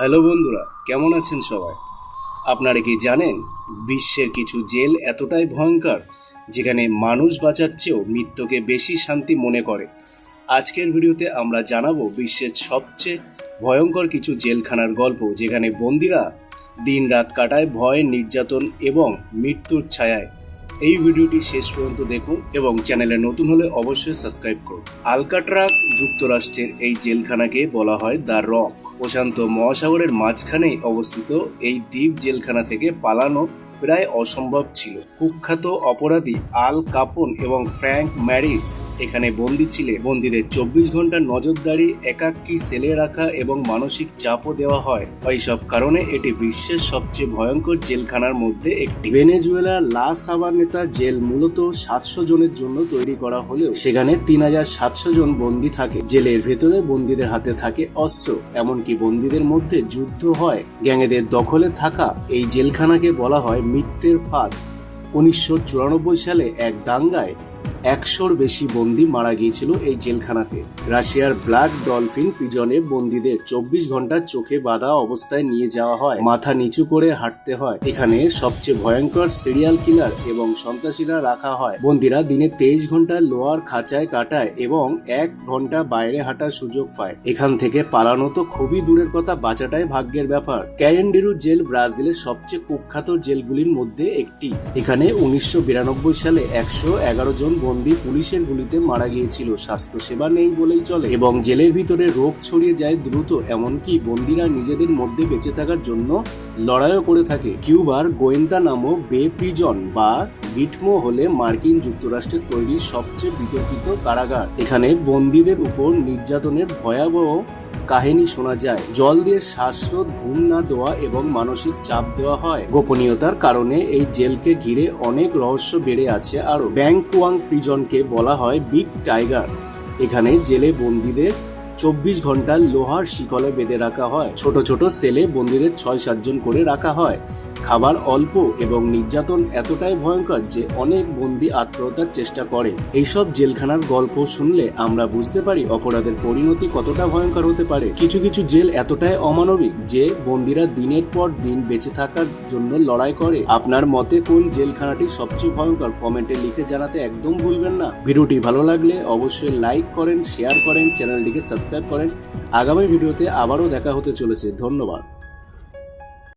Hello বন্ধুরা, কেমন আছেন সবাই? আপনারা কি জানেন, বিশ্বের কিছু জেল এতটাই ভয়ঙ্কর, যেখানে মানুষ বাঁচার চেয়েও মৃত্যুকে বেশি শান্তি মনে করে। আজকের ভিডিওতে আমরা জানাব বিশ্বের সবচেয়ে ভয়ঙ্কর কিছু জেলখানার গল্প, যেখানে বন্দিরা দিন রাত কাটায় ভয়, নির্যাতন এবং মৃত্যুর ছায়ায়। এই ভিডিওটি শেষ পর্যন্ত দেখুন এবং চ্যানেলে নতুন হলে অবশ্যই সাবস্ক্রাইব করুন। আলকাট্রাক যুক্তরাষ্ট্রের এই জেলখানাকে বলা হয় দ্য রক। প্রশান্ত মহাসাগরের মাঝখানেই অবস্থিত এই দ্বীপ জেলখানা থেকে পালানো প্রায় অসম্ভব ছিল। কুখ্যাত অপরাধী আল কাপন এবং ফ্র্যাঙ্ক ম্যারিস এখানে বন্দি ছিলেন বন্দীদের চব্বিশ ঘণ্টা নজরদারি, একাকী সেলে রাখা এবং মানসিক চাপও দেওয়া হয়। এইসব কারণে এটি বিশ্বের সবচেয়ে ভয়ঙ্কর জেলখানার মধ্যে একটি। ভেনেজুয়েলার লা সাবানেতা জেল মূলত সাতশো জনের জন্য তৈরি করা হলেও সেখানে তিন হাজার সাতশো জন বন্দী থাকে। জেলের ভেতরে বন্দীদের হাতে থাকে অস্ত্র। এমনকি বন্দীদের মধ্যে যুদ্ধ হয়। গ্যাংয়েদের দখলে থাকা এই জেলখানাকে বলা হয় মৃত্যুর ফাঁদ। উনিশশো চুরানব্বই সালে এক দাঙ্গায় একশোর বেশি বন্দী মারা গিয়েছিল এই জেলখানাতে। রাশিয়ার ব্ল্যাক ডলফিন প্রিজনে বন্দীদের চব্বিশ ঘণ্টা চোখে বাঁধা অবস্থায় নিয়ে যাওয়া হয়। মাথা নিচু করে হাঁটতে হয়। এখানে সবচেয়ে ভয়ঙ্কর সিরিয়াল কিলার এবং সন্ত্রাসীরা রাখা হয়। বন্দীরা দিনে তেইশ ঘণ্টা লোয়ার খাঁচায় কাটায় এবং এক ঘণ্টা বাইরে হাঁটার সুযোগ পায়। এখান থেকে পালানো তো খুবই দূরের কথা, বাঁচাটাই ভাগ্যের ব্যাপার। ক্যারেন্ডেরু জেল ব্রাজিলের সবচেয়ে কুখ্যাত জেলগুলির মধ্যে একটি। এখানে উনিশশো বিরানব্বই সালে একশো এগারো জন বন্দী পুলিশের গুলিতে মারা গিয়েছিল। স্বাস্থ্যসেবা নেই বলেই চলে। এবং জেলের ভিতরে রোগ ছড়িয়ে যায় দ্রুত, এমনকি বন্দিরা নিজেদের মধ্যে বেঁচে থাকার জন্য লড়াইও করে থাকে। কিউবার গোয়েন্দা নামক বে প্রিজন বা গিটমো হলে মার্কিন যুক্তরাষ্ট্রের তৈরি সবচেয়ে বিতর্কিত কারাগার। এখানে বন্দীদের উপর নির্যাতনের ভয়াবহ কাহিনী শোনা যায়। জল দিয়ে শ্বাসরোধ, ঘুম না দেওয়া এবং মানসিক চাপ দেওয়া হয়। গোপনীয়তার কারণে এই জেলকে ঘিরে অনেক রহস্য বেড়ে আছে আরও ব্যাংকুয়াং প্রিজনকে বলা হয় বিগ টাইগার। এখানে জেলে বন্দীদের চব্বিশ ঘণ্টা লোহার শিকলে বেঁধে রাখা হয়। ছোট ছোট সেলে বন্দীদের ছয় সাতজন করে রাখা হয়। খাবার অল্প এবং নির্যাতন এতটাই ভয়ঙ্কর যে অনেক বন্দি আত্মহত্যার চেষ্টা করে। এইসব জেলখানার গল্প শুনলে আমরা বুঝতে পারি অপরাধের পরিণতি কতটা ভয়ঙ্কর হতে পারে। কিছু কিছু জেল এতটাই অমানবিক যে বন্দিরা দিনের পর দিন বেঁচে থাকার জন্য লড়াই করে। আপনার মতে কোন জেলখানাটি সবচেয়ে ভয়ঙ্কর? কমেন্টে লিখে জানাতে একদম ভুলবেন না। ভিডিওটি ভালো লাগলে অবশ্যই লাইক করেন, শেয়ার করেন, চ্যানেলটিকে সাবস্ক্রাইব করেন। আগামী ভিডিওতে আবারও দেখা হতে চলেছে। ধন্যবাদ।